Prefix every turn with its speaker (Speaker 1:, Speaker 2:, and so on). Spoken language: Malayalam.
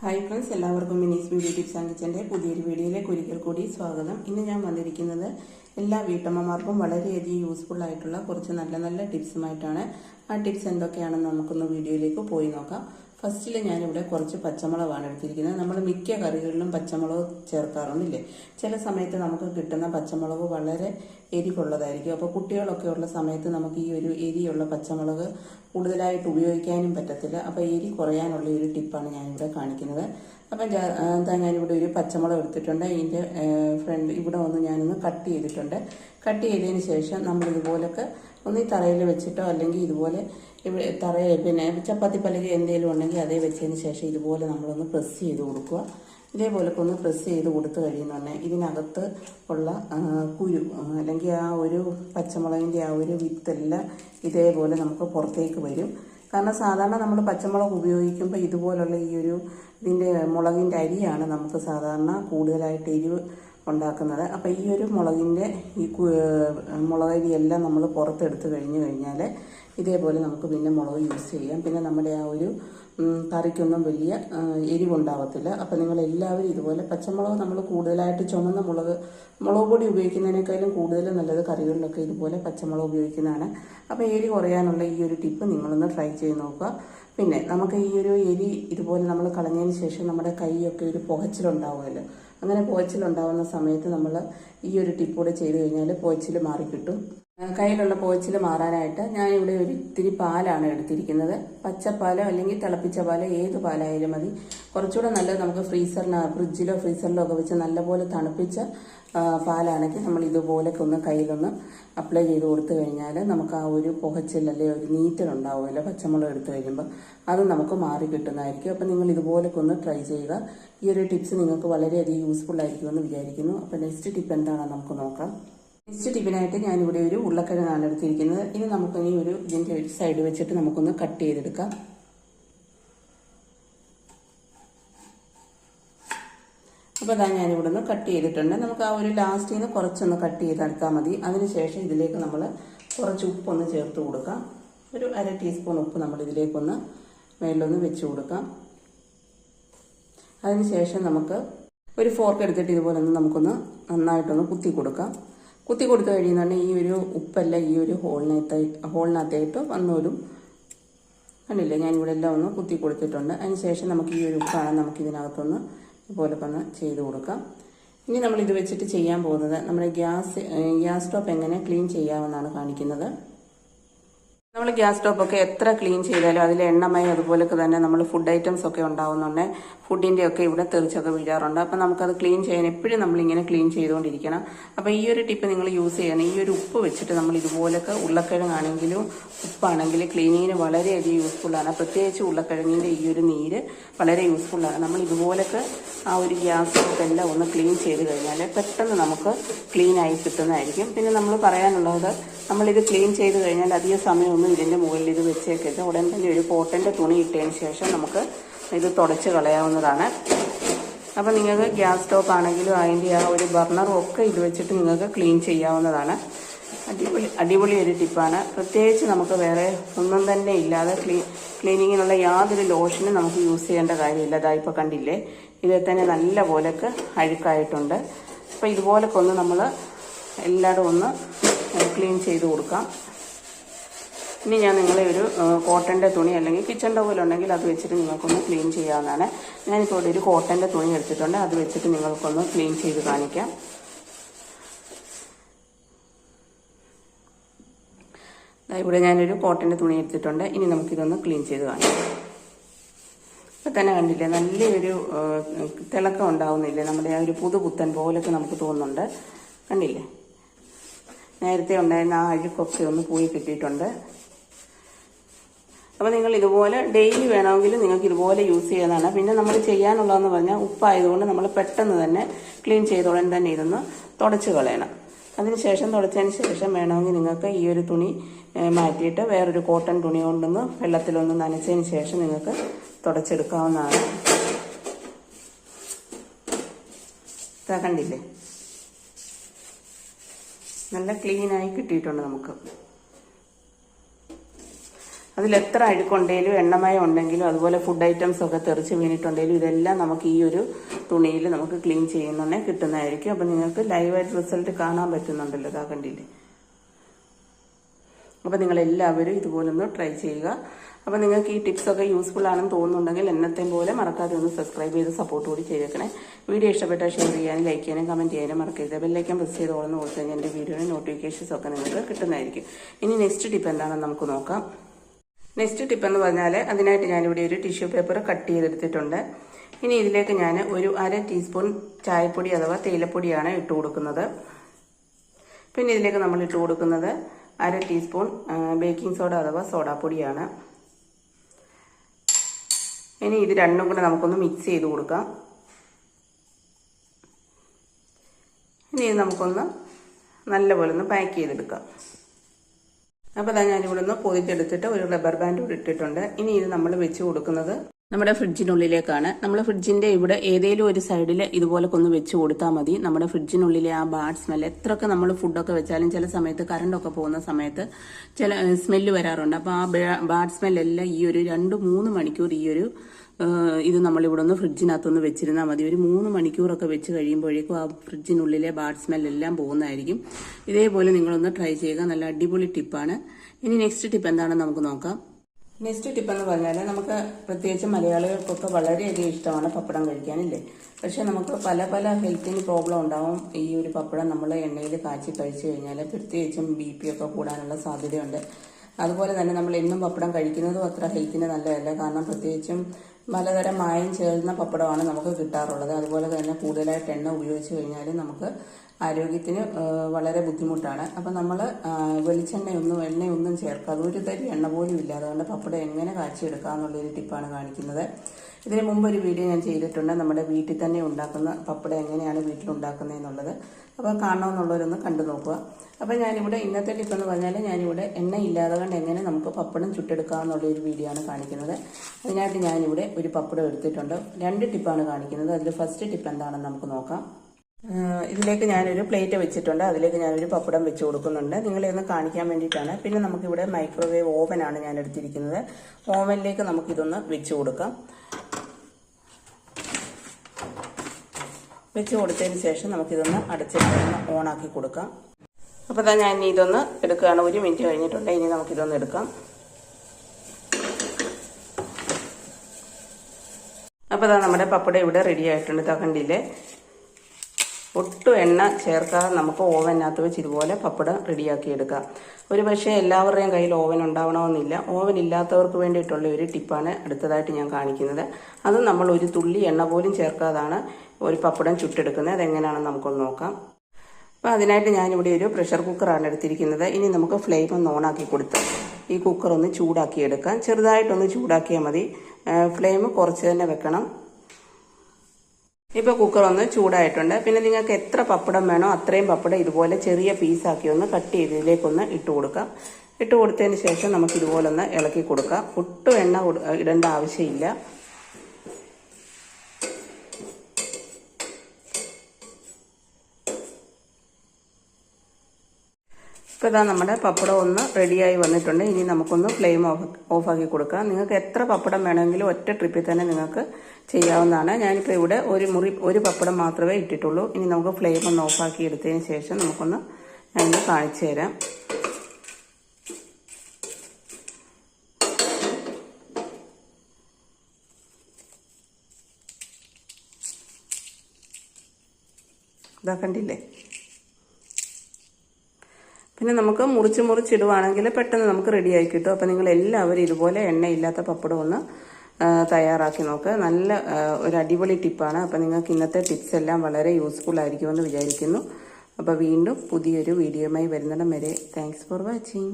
Speaker 1: ഹായ് ഫ്രണ്ട്സ് എല്ലാവർക്കും മിനീസ് ബ്യൂട്ടി ടിപ്സ് ആൻഡ് പുതിയൊരു വീഡിയോയിലേക്ക് ഒരിക്കൽ കൂടി സ്വാഗതം. ഇന്ന് ഞാൻ വന്നിരിക്കുന്നത് എല്ലാ വീട്ടമ്മമാർക്കും വളരെയധികം യൂസ്ഫുൾ ആയിട്ടുള്ള കുറച്ച് നല്ല നല്ല ടിപ്സുമായിട്ടാണ് ആ ടിപ്സ് എന്തൊക്കെയാണെന്ന് നമുക്കൊന്ന് വീഡിയോയിലേക്ക് പോയി നോക്കാം. ഫസ്റ്റിൽ ഞാനിവിടെ കുറച്ച് പച്ചമുളകാണ് എടുത്തിരിക്കുന്നത്. നമ്മൾ മിക്ക കറികളിലും പച്ചമുളക് ചേർക്കാറുണ്ടില്ലേ ചില സമയത്ത് നമുക്ക് കിട്ടുന്ന പച്ചമുളക് വളരെ എരിവുള്ളതായിരിക്കും. അപ്പോൾ കുട്ടികളൊക്കെ ഉള്ള സമയത്ത് നമുക്ക് ഈ ഒരു എരിയുള്ള പച്ചമുളക് കൂടുതലായിട്ട് ഉപയോഗിക്കാനും പറ്റത്തില്ല. അപ്പോൾ എരി കുറയാനുള്ള ഒരു ടിപ്പാണ് ഞാനിവിടെ കാണിക്കുന്നത്. അപ്പം എന്താ ഞാനിവിടെ ഒരു പച്ചമുളക് എടുത്തിട്ടുണ്ട്. ഇതിന്റെ ഫ്രണ്ട് ഇവിടെ ഒന്ന് ഞാനൊന്ന് കട്ട് ചെയ്തിട്ടുണ്ട്. കട്ട് ചെയ്തതിന് ശേഷം നമ്മൾ ഇതുപോലൊക്കെ ഒന്ന് ഈ തറയിൽ വെച്ചിട്ടോ അല്ലെങ്കിൽ ഇതുപോലെ ഇവിടെ തറയിൽ പിന്നെ ചപ്പാത്തി പലക എന്തെങ്കിലും ഉണ്ടെങ്കിൽ അതേ വെച്ചതിന് ശേഷം ഇതുപോലെ നമ്മളൊന്ന് പ്രസ് ചെയ്ത് കൊടുക്കുക. ഇതേപോലൊക്കെ ഒന്ന് പ്രസ് ചെയ്ത് കൊടുത്തു കഴിയുന്നുണ്ടെങ്കിൽ ഇതിനകത്ത് ഉള്ള കുരു അല്ലെങ്കിൽ ആ ഒരു പച്ചമുളകിന്റെ ആ ഒരു വിത്തെല്ലാം ഇതേപോലെ നമുക്ക് പുറത്തേക്ക് വരും. കാരണം സാധാരണ നമ്മൾ പച്ചമുളക് ഉപയോഗിക്കുമ്പോൾ ഇതുപോലുള്ള ഈ ഒരു ഇതിന്റെ മുളകിന്റെ അരിയാണ് നമുക്ക് സാധാരണ കൂടുതലായിട്ട് എരിവ് ഉണ്ടാക്കുന്നത്. അപ്പോൾ ഈ ഒരു മുളകിന്റെ ഈ മുളകരിയെല്ലാം നമ്മൾ പുറത്തെടുത്ത് കഴിഞ്ഞ് കഴിഞ്ഞാൽ ഇതേപോലെ നമുക്ക് പിന്നെ മുളക് യൂസ് ചെയ്യാം. പിന്നെ നമ്മുടെ ആ ഒരു കറിക്കൊന്നും വലിയ എരിവുണ്ടാവത്തില്ല. അപ്പോൾ നിങ്ങൾ എല്ലാവരും ഇതുപോലെ പച്ചമുളക് നമ്മൾ കൂടുതലായിട്ട് ചുമന്ന മുളക് മുളക് പൊടി ഉപയോഗിക്കുന്നതിനേക്കാളും കൂടുതൽ നല്ലത് കറികളിലൊക്കെ ഇതുപോലെ പച്ചമുളക് ഉപയോഗിക്കുന്നതാണ്. അപ്പോൾ എരി കുറയാനുള്ള ഈ ഒരു ടിപ്പ് നിങ്ങളൊന്ന് ട്രൈ ചെയ്ത് നോക്കുക. പിന്നെ നമുക്ക് ഈ ഒരു എരി ഇതുപോലെ നമ്മൾ കളഞ്ഞതിന് ശേഷം നമ്മുടെ കൈയൊക്കെ ഒരു പുകച്ചിലുണ്ടാവുമല്ലോ. അങ്ങനെ പുകച്ചിലുണ്ടാവുന്ന സമയത്ത് നമ്മൾ ഈ ഒരു ടിപ്പ് കൂടെ ചെയ്ത് കഴിഞ്ഞാൽ പുകച്ചിൽ മാറിക്കിട്ടും. കയ്യിലുള്ള പോച്ചിൽ മാറാനായിട്ട് ഞാനിവിടെ ഒരു ഇത്തിരി പാലാണ് എടുത്തിരിക്കുന്നത്. പച്ചപ്പാലോ അല്ലെങ്കിൽ തിളപ്പിച്ച പാലോ ഏത് പാലായാലും മതി. കുറച്ചുകൂടെ നല്ലത് നമുക്ക് ഫ്രീസറിന് ഫ്രിഡ്ജിലോ ഫ്രീസറിലോ ഒക്കെ വെച്ച് നല്ലപോലെ തണുപ്പിച്ച പാലാണെങ്കിൽ നമ്മൾ ഇതുപോലൊക്കെ ഒന്ന് കയ്യിലൊന്ന് അപ്ലൈ ചെയ്ത് കൊടുത്തു കഴിഞ്ഞാൽ നമുക്ക് ആ ഒരു പുകച്ചിലല്ലേ ഒരു നീറ്റൽ നീറ്റലുണ്ടാവുമല്ലോ പച്ചമുളക് എടുത്തു കഴിയുമ്പോൾ അത് നമുക്ക് മാറി കിട്ടുന്നതായിരിക്കും. അപ്പം നിങ്ങൾ ഇതുപോലൊക്കെ ഒന്ന് ട്രൈ ചെയ്യുക. ഈ ഒരു ടിപ്സ് നിങ്ങൾക്ക് വളരെയധികം യൂസ്ഫുൾ ആയിരിക്കുമെന്ന് വിചാരിക്കുന്നു. അപ്പം നെക്സ്റ്റ് ടിപ്പ് എന്താണെന്ന് നമുക്ക് നോക്കാം. നെക്സ്റ്റ് ടിപ്പിനായിട്ട് ഞാനിവിടെ ഒരു ഉരുളക്കിഴങ്ങാണ് എടുത്തിരിക്കുന്നത്. ഇനി നമുക്ക് ഈ ഒരു ഇതിന്റെ ഒരു സൈഡ് വെച്ചിട്ട് നമുക്കൊന്ന് കട്ട് ചെയ്തെടുക്കാം. അപ്പോൾ അതാ ഞാനിവിടെ നിന്ന് കട്ട് ചെയ്തിട്ടുണ്ട്. നമുക്ക് ആ ഒരു ലാസ്റ്റിൽ നിന്ന് കുറച്ചൊന്ന് കട്ട് ചെയ്തെടുത്താൽ മതി. അതിനുശേഷം ഇതിലേക്ക് നമ്മൾ കുറച്ച് ഉപ്പൊന്ന് ചേർത്ത് കൊടുക്കാം. ഒരു അര ടീസ്പൂൺ ഉപ്പ് നമ്മൾ ഇതിലേക്കൊന്ന് മേളിലൊന്ന് വെച്ച് കൊടുക്കാം. അതിനുശേഷം നമുക്ക് ഒരു ഫോർക്ക് എടുത്തിട്ട് ഇതുപോലെ ഒന്ന് നമുക്കൊന്ന് നന്നായിട്ടൊന്ന് കുത്തി കൊടുക്കാം. കുത്തി കൊടുത്തു കഴിയുന്നുണ്ടെങ്കിൽ ഈ ഒരു ഉപ്പെല്ലാം ഈ ഒരു ഹോളിനകത്ത് ഹോളിനകത്തായിട്ട് വന്നോരും കണ്ടില്ലേ? ഞാൻ ഇവിടെ എല്ലാം ഒന്ന് കുത്തി കൊടുത്തിട്ടുണ്ട്. അതിന് ശേഷം നമുക്ക് ഈ ഒരു ഉപ്പാണ് നമുക്ക് ഇതിനകത്തൊന്ന് ഇതുപോലൊക്കെ ഒന്ന് ചെയ്ത് കൊടുക്കാം. ഇനി നമ്മൾ ഇത് വെച്ചിട്ട് ചെയ്യാൻ പോകുന്നത് നമ്മുടെ ഗ്യാസ് ഗ്യാസ് സ്റ്റോപ്പ് എങ്ങനെ ക്ലീൻ ചെയ്യാമെന്നാണ് കാണിക്കുന്നത്. നമ്മൾ ഗ്യാസ് സ്റ്റോപ്പൊക്കെ എത്ര ക്ലീൻ ചെയ്താലും അതിൽ എണ്ണമയം അതുപോലൊക്കെ തന്നെ നമ്മൾ ഫുഡ് ഐറ്റംസ് ഒക്കെ ഉണ്ടാവുന്നുണ്ട്. ഫുഡിന്റെ ഒക്കെ ഇവിടെ തെറിച്ചൊക്കെ വീഴാറുണ്ട് അപ്പം നമുക്കത് ക്ലീൻ ചെയ്യാൻ എപ്പോഴും നമ്മളിങ്ങനെ ക്ലീൻ ചെയ്തുകൊണ്ടിരിക്കണം. അപ്പോൾ ഈ ഒരു ടിപ്പ് നിങ്ങൾ യൂസ് ചെയ്യണം. ഈ ഒരു ഉപ്പ് വെച്ചിട്ട് നമ്മൾ ഇതുപോലൊക്കെ ഉരുളക്കിഴങ്ങാണെങ്കിലും ഉപ്പാണെങ്കിലും ക്ലീനിങ്ങിന് വളരെയധികം യൂസ്ഫുള്ളാണ് പ്രത്യേകിച്ച് ഉരുളക്കിഴങ്ങിന്റെ ഈ ഒരു നീര് വളരെ യൂസ്ഫുള്ളാണ് നമ്മൾ ഇതുപോലൊക്കെ ആ ഒരു ഗ്യാസ് സ്റ്റോപ്പ് എല്ലാം ഒന്ന് ക്ലീൻ ചെയ്ത് കഴിഞ്ഞാൽ പെട്ടെന്ന് നമുക്ക് ക്ലീനായി കിട്ടുന്നതായിരിക്കും. പിന്നെ നമ്മൾ പറയാനുള്ളത് നമ്മളിത് ക്ലീൻ ചെയ്ത് കഴിഞ്ഞാൽ അധിക സമയമൊന്നും ഇതിന്റെ മുകളിൽ ഇത് വെച്ചേക്കരുത്. ഉടൻ തന്നെ ഒരു കോട്ടന്റെ തുണി ഇട്ടതിന് ശേഷം നമുക്ക് ഇത് തുടച്ച് കളയാവുന്നതാണ്. അപ്പോൾ നിങ്ങൾക്ക് ഗ്യാസ് സ്റ്റോപ്പ് ആണെങ്കിലും അതിന്റെ ആ ഒരു ബർണറും ഒക്കെ ഇത് വെച്ചിട്ട് നിങ്ങൾക്ക് ക്ലീൻ ചെയ്യാവുന്നതാണ്. അടിപൊളി അടിപൊളി ഒരു ടിപ്പാണ്. പ്രത്യേകിച്ച് നമുക്ക് വേറെ ഒന്നും തന്നെ ഇല്ലാതെ ക്ലീ ക്ലീനിങ്ങിനുള്ള യാതൊരു ലോഷനും നമുക്ക് യൂസ് ചെയ്യേണ്ട കാര്യമില്ല. ഇതായിപ്പോൾ കണ്ടില്ലേ? ഇതിൽ തന്നെ നല്ല പോലൊക്കെ അഴുക്കായിട്ടുണ്ട്. അപ്പോൾ ഇതുപോലൊക്കെ ഒന്ന് നമ്മൾ എല്ലാവരും ഒന്ന് ക്ലീൻ ചെയ്ത് കൊടുക്കാം. ഇനി ഞാൻ നിങ്ങളെ ഒരു കോട്ടന്റെ തുണി അല്ലെങ്കിൽ കിച്ചൺ ടവൽ ഉണ്ടെങ്കിൽ അത് വെച്ചിട്ട് നിങ്ങൾക്കൊന്ന് ക്ലീൻ ചെയ്യാവുന്നതാണ്. ഞാനിപ്പോൾ ഇവിടെ ഒരു കോട്ടന്റെ തുണി എടുത്തിട്ടുണ്ട്. അത് വെച്ചിട്ട് നിങ്ങൾക്കൊന്ന് ക്ലീൻ ചെയ്ത് കാണിക്കാം. ഇവിടെ ഞാനൊരു കോട്ടന്റെ തുണി എടുത്തിട്ടുണ്ട്. ഇനി നമുക്കിതൊന്ന് ക്ലീൻ ചെയ്ത് കാണിക്കാം. ഇപ്പം തന്നെ കണ്ടില്ലേ നല്ലൊരു തിളക്കം ഉണ്ടാവുന്നില്ലേ? നമ്മുടെ ആ ഒരു പുതുപുത്തൻ പോലൊക്കെ നമുക്ക് തോന്നുന്നുണ്ട്. കണ്ടില്ലേ? നേരത്തെ ഉണ്ടായിരുന്ന ആ അഴുക്കൊക്കെ ഒന്ന് പോയി കിട്ടിയിട്ടുണ്ട്. അപ്പോൾ നിങ്ങൾ ഇതുപോലെ ഡെയിലി വേണമെങ്കിൽ നിങ്ങൾക്ക് ഇതുപോലെ യൂസ് ചെയ്യാനാണ് പിന്നെ നമ്മൾ ചെയ്യാനുള്ളതെന്ന് പറഞ്ഞാൽ ഉപ്പായതുകൊണ്ട് നമ്മൾ പെട്ടെന്ന് തന്നെ ക്ലീൻ ചെയ്ത തന്നെ ഇതൊന്ന് തുടച്ച് കളയണം. അതിനുശേഷം തുടച്ചതിന് ശേഷം വേണമെങ്കിൽ നിങ്ങൾക്ക് ഈ ഒരു തുണി മാറ്റിയിട്ട് വേറൊരു കോട്ടൺ തുണി കൊണ്ടൊന്ന് വെള്ളത്തിലൊന്ന് നനച്ചതിന് ശേഷം നിങ്ങൾക്ക് തുടച്ചെടുക്കാവുന്നതാണ്. കണ്ടില്ലേ? നല്ല ക്ലീനായി കിട്ടിയിട്ടുണ്ട് നമുക്ക്. അതിൽ എത്ര അഴുക്കുണ്ടെങ്കിലും എണ്ണമയം ഉണ്ടെങ്കിലും അതുപോലെ ഫുഡ് ഐറ്റംസ് ഒക്കെ തെറിച്ച് വീണിട്ടുണ്ടെങ്കിലും ഇതെല്ലാം നമുക്ക് ഈ ഒരു തുണിയിൽ നമുക്ക് ക്ലീൻ ചെയ്യുന്നുണ്ടെങ്കിൽ കിട്ടുന്നതായിരിക്കും. അപ്പം നിങ്ങൾക്ക് ലൈവായിട്ട് റിസൾട്ട് കാണാൻ പറ്റുന്നുണ്ടല്ലോ ഇതാ കണ്ടില്ലേ അപ്പോൾ നിങ്ങൾ എല്ലാവരും ഇതുപോലൊന്ന് ട്രൈ ചെയ്യുക. അപ്പോൾ നിങ്ങൾക്ക് ഈ ടിപ്സൊക്കെ യൂസ്ഫുൾ ആണെന്ന് തോന്നുന്നുണ്ടെങ്കിൽ എന്നത്തെയും പോലെ മറക്കാതെ ഒന്ന് സബ്സ്ക്രൈബ് ചെയ്ത് സപ്പോർട്ട് കൂടി ചെയ്തേക്കണേ. വീഡിയോ ഇഷ്ടപ്പെട്ടാൽ ഷെയർ ചെയ്യാനും ലൈക്ക് ചെയ്യാനും കമന്റ് ചെയ്യാനും മറക്കരുത്. ബെല്ലൈക്കൻ പ്രസ് ചെയ്തോളെന്ന് കൊടുത്തു കഴിഞ്ഞാൽ എന്റെ വീഡിയോയുടെ നോട്ടിഫിക്കേഷൻസ് ഒക്കെ നിങ്ങൾക്ക് കിട്ടുന്നതായിരിക്കും. ഇനി നെക്സ്റ്റ് ടിപ്പ് എന്താണെന്ന് നമുക്ക് നോക്കാം. നെക്സ്റ്റ് ടിപ്പ് എന്ന് പറഞ്ഞാൽ അതിനായിട്ട് ഞാനിവിടെ ഒരു ടിഷ്യൂ പേപ്പർ കട്ട് ചെയ്തെടുത്തിട്ടുണ്ട്. ഇനി ഇതിലേക്ക് ഞാൻ ഒരു അര ടീസ്പൂൺ ചായപ്പൊടി അഥവാ തേയിലപ്പൊടിയാണ് ഇട്ട് കൊടുക്കുന്നത്. പിന്നെ ഇതിലേക്ക് നമ്മൾ ഇട്ട് കൊടുക്കുന്നത് അര ടീസ്പൂൺ ബേക്കിംഗ് സോഡ അഥവാ സോഡാപ്പൊടിയാണ്. ഇനി ഇത് രണ്ടും കൂടെ നമുക്കൊന്ന് മിക്സ് ചെയ്ത് കൊടുക്കാം. ഇനി ഇത് നമുക്കൊന്ന് നല്ലപോലെ ഒന്ന് പാക്ക് ചെയ്തെടുക്കാം. അപ്പോൾ അതാ ഞാനിവിടെ നിന്ന് പൊതിച്ചെടുത്തിട്ട് ഒരു റബ്ബർ ബാൻഡ് കൂടി ഇട്ടിട്ടുണ്ട്. ഇനി ഇത് നമ്മൾ വെച്ച് കൊടുക്കുന്നത് നമ്മുടെ ഫ്രിഡ്ജിനുള്ളിലേക്കാണ്. നമ്മൾ ഫ്രിഡ്ജിന്റെ ഇവിടെ ഏതെങ്കിലും ഒരു സൈഡിൽ ഇതുപോലെ ഒന്ന് വെച്ച് കൊടുത്താൽ മതി. നമ്മുടെ ഫ്രിഡ്ജിനുള്ളിലെ ആ ബാഡ് സ്മെൽ എത്രയൊക്കെ നമ്മൾ ഫുഡൊക്കെ വെച്ചാലും ചില സമയത്ത് കറണ്ടൊക്കെ പോകുന്ന സമയത്ത് ചില സ്മെല്ല് വരാറുണ്ട്. അപ്പോൾ ആ ബാഡ് സ്മെല്ലെല്ലാം ഈ ഒരു രണ്ട് മൂന്ന് മണിക്കൂർ ഈ ഒരു ഇത് നമ്മളിവിടെ ഒന്ന് ഫ്രിഡ്ജിനകത്തൊന്ന് വെച്ചിരുന്നാൽ മതി. ഒരു മൂന്ന് മണിക്കൂറൊക്കെ വെച്ച് കഴിയുമ്പോഴേക്കും ആ ഫ്രിഡ്ജിനുള്ളിലെ ബാഡ് സ്മെല്ലെല്ലാം പോകുന്നതായിരിക്കും. ഇതേപോലെ നിങ്ങളൊന്ന് ട്രൈ ചെയ്യുക. നല്ല അടിപൊളി ടിപ്പാണ്. ഇനി നെക്സ്റ്റ് ടിപ്പ് എന്താണെന്ന് നമുക്ക് നോക്കാം. നെക്സ്റ്റ് ടിപ്പ് എന്ന് പറഞ്ഞാൽ നമുക്ക് പ്രത്യേകിച്ച് മലയാളികൾക്കൊക്കെ വളരെയധികം ഇഷ്ടമാണ് പപ്പടം കഴിക്കാനില്ലേ പക്ഷെ നമുക്ക് പല പല ഹെൽത്തിന് പ്രോബ്ലം ഉണ്ടാവും. ഈ ഒരു പപ്പടം നമ്മൾ എണ്ണയിൽ കാച്ചി കഴിച്ചു കഴിഞ്ഞാൽ പ്രത്യേകിച്ചും ബി പി ഒക്കെ കൂടാനുള്ള സാധ്യതയുണ്ട്. അതുപോലെ തന്നെ നമ്മൾ എന്നും പപ്പടം കഴിക്കുന്നതും അത്ര ഹെൽത്തിന് നല്ലതല്ല. കാരണം പ്രത്യേകിച്ചും പലതരം മായം ചേർന്ന പപ്പടമാണ് നമുക്ക് കിട്ടാറുള്ളത്. അതുപോലെ തന്നെ കൂടുതലായിട്ട് എണ്ണ ഉപയോഗിച്ച് കഴിഞ്ഞാൽ നമുക്ക് ആരോഗ്യത്തിന് വളരെ ബുദ്ധിമുട്ടാണ്. അപ്പം നമ്മൾ വെളിച്ചെണ്ണയൊന്നും എണ്ണയൊന്നും ചേർക്കാതെ ഒരു തരി എണ്ണ പോലും ഇല്ല അതുകൊണ്ട് പപ്പടം എങ്ങനെ കാച്ചിയെടുക്കാം എന്നുള്ളൊരു ടിപ്പാണ് കാണിക്കുന്നത്. ഇതിന് മുമ്പ് ഒരു വീഡിയോ ഞാൻ ചെയ്തിട്ടുണ്ട്. നമ്മുടെ വീട്ടിൽ തന്നെ ഉണ്ടാക്കുന്ന പപ്പടം എങ്ങനെയാണ് എന്നുള്ളത്. അപ്പോൾ കാണണമെന്നുള്ളവരൊന്ന് കണ്ടു നോക്കുക. അപ്പോൾ ഞാനിവിടെ ഇന്നത്തെ ടിപ്പ് എന്ന് പറഞ്ഞാൽ ഞാനിവിടെ എണ്ണ ഇല്ലാതെ കൊണ്ട് എങ്ങനെ നമുക്ക് പപ്പടം ചുട്ടെടുക്കാം എന്നുള്ള ഒരു വീഡിയോ ആണ് കാണിക്കുന്നത്. അതിനായിട്ട് ഞാനിവിടെ ഒരു പപ്പടം എടുത്തിട്ടുണ്ട്. രണ്ട് ടിപ്പാണ് കാണിക്കുന്നത്. അതിൽ ഫസ്റ്റ് ടിപ്പ് എന്താണെന്ന് നമുക്ക് നോക്കാം. ഇതിലേക്ക് ഞാനൊരു പ്ലേറ്റ് വെച്ചിട്ടുണ്ട്. അതിലേക്ക് ഞാനൊരു പപ്പടം വെച്ച് കൊടുക്കുന്നുണ്ട്. നിങ്ങളെ ഒന്ന് കാണിക്കാൻ വേണ്ടിയിട്ടാണ്. പിന്നെ നമുക്കിവിടെ മൈക്രോവേവ് ഓവനാണ് ഞാൻ എടുത്തിരിക്കുന്നത്. ഓവനിലേക്ക് നമുക്കിതൊന്ന് വെച്ച് കൊടുക്കാം. വെച്ച് കൊടുത്തതിന് ശേഷം നമുക്കിതൊന്ന് അടച്ചിട്ട് ഒന്ന് ഓണാക്കി കൊടുക്കാം. അപ്പോൾ തന്നെ ഞാൻ ഇനി ഇതൊന്ന് എടുക്കുകയാണ്. ഒരു മിനിറ്റ് കഴിഞ്ഞിട്ടുണ്ട്. ഇനി നമുക്കിതൊന്ന് എടുക്കാം. അപ്പോൾ അതാ നമ്മുടെ പപ്പട ഇവിടെ റെഡി ആയിട്ടുണ്ട്. ഇതാ കണ്ടില്ലേ? ഒട്ടും എണ്ണ ചേർക്കാതെ നമുക്ക് ഓവനകത്ത് വെച്ച് ഇതുപോലെ പപ്പടം റെഡിയാക്കി എടുക്കാം. ഒരു പക്ഷേ എല്ലാവരുടെയും കയ്യിൽ ഓവൻ ഉണ്ടാവണമെന്നില്ല. ഓവൻ ഇല്ലാത്തവർക്ക് വേണ്ടിയിട്ടുള്ള ഒരു ടിപ്പാണ് അടുത്തതായിട്ട് ഞാൻ കാണിക്കുന്നത്. അത് നമ്മൾ ഒരു തുള്ളി എണ്ണ പോലും ചേർക്കാതാണ് ഒരു പപ്പടം ചുട്ടെടുക്കുന്നത്. അതെങ്ങനെയാണെന്ന് നമുക്കൊന്ന് നോക്കാം. അപ്പോൾ അതിനായിട്ട് ഞാനിവിടെ ഒരു പ്രഷർ കുക്കറാണ് എടുത്തിരിക്കുന്നത്. ഇനി നമുക്ക് ഫ്ലെയിം ഒന്ന് ഓണാക്കി കൊടുത്ത് ഈ കുക്കർ ഒന്ന് ചൂടാക്കി എടുക്കാം. ചെറുതായിട്ടൊന്ന് ചൂടാക്കിയാൽ മതി. ഫ്ലെയിം കുറച്ച് തന്നെ വെക്കണം. ഇപ്പോൾ കുക്കർ ഒന്ന് ചൂടായിട്ടുണ്ട്. പിന്നെ നിങ്ങൾക്ക് എത്ര പപ്പടം വേണോ അത്രയും പപ്പടം ഇതുപോലെ ചെറിയ പീസാക്കി ഒന്ന് കട്ട് ചെയ്ത് ഇതിലേക്കൊന്ന് ഇട്ട് കൊടുക്കാം. ഇട്ട് കൊടുത്തതിന് ശേഷം നമുക്ക് ഇതുപോലെ ഒന്ന് ഇളക്കി കൊടുക്കാം. ഒട്ടും എണ്ണ ഇടേണ്ട ആവശ്യമില്ല. ഇപ്പോൾ ഇതാ നമ്മുടെ പപ്പടം ഒന്ന് റെഡിയായി വന്നിട്ടുണ്ട്. ഇനി നമുക്കൊന്ന് ഫ്ലെയിം ഓഫ് ഓഫാക്കി കൊടുക്കാം. നിങ്ങൾക്ക് എത്ര പപ്പടം വേണമെങ്കിലും ഒറ്റ ട്രിപ്പിൽ തന്നെ നിങ്ങൾക്ക് ചെയ്യാവുന്നതാണ്. ഞാനിപ്പോൾ ഇവിടെ ഒരു മുറി ഒരു പപ്പടം മാത്രമേ ഇട്ടിട്ടുള്ളൂ. ഇനി നമുക്ക് ഫ്ലെയിം ഒന്ന് ഓഫാക്കി എടുത്തതിന് ശേഷം നമുക്കൊന്ന് ഞാനൊന്ന് കാണിച്ചു തരാം. ഇതാ കണ്ടില്ലേ? പിന്നെ നമുക്ക് മുറിച്ച് മുറിച്ചിടുവാണെങ്കിൽ പെട്ടെന്ന് നമുക്ക് റെഡിയായി കിട്ടും. അപ്പോൾ നിങ്ങൾ എല്ലാവരും ഇതുപോലെ എണ്ണയില്ലാത്ത പപ്പടം ഒന്ന് തയ്യാറാക്കി നോക്കുക നല്ല ഒരു അടിപൊളി ടിപ്പാണ് അപ്പോൾ നിങ്ങൾക്ക് ഇന്നത്തെ ടിപ്സ് എല്ലാം വളരെ യൂസ്ഫുൾ ആയിരിക്കുമെന്ന് വിചാരിക്കുന്നു. അപ്പോൾ വീണ്ടും പുതിയൊരു വീഡിയോയുമായി വരുന്നിടം വരെ. Thanks for watching